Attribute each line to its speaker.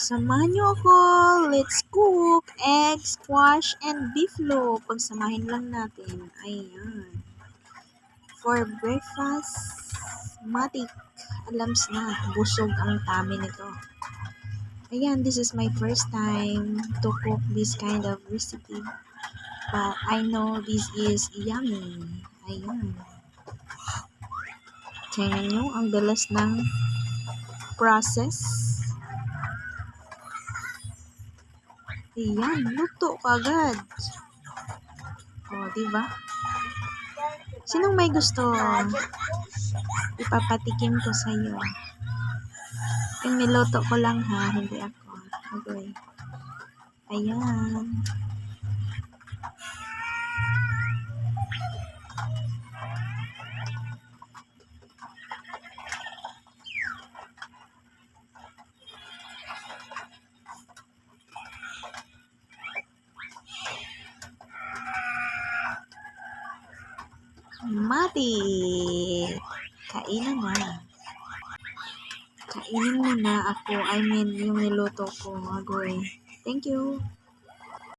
Speaker 1: Samahan niyo ako. Let's cook egg, squash, and beef loaf. Pagsamahin lang natin. Ayan. For breakfast, matik. Alams na. Busog ang tami nito. Ayan, this is my first time to cook this kind of recipe. But I know this is yummy. Ayan. Tingnan nyo, ang dalas ng process. Ayan, luto kagad. O, oh, diba? Sinong may gusto? Ipapatikim ko sa iyo. Yung niluto ko lang ha, hindi ako. Okay. Ayan. Mati! Kainan na. Kainin mo na ako. I mean, yung niluto ko. Agoy. Thank you.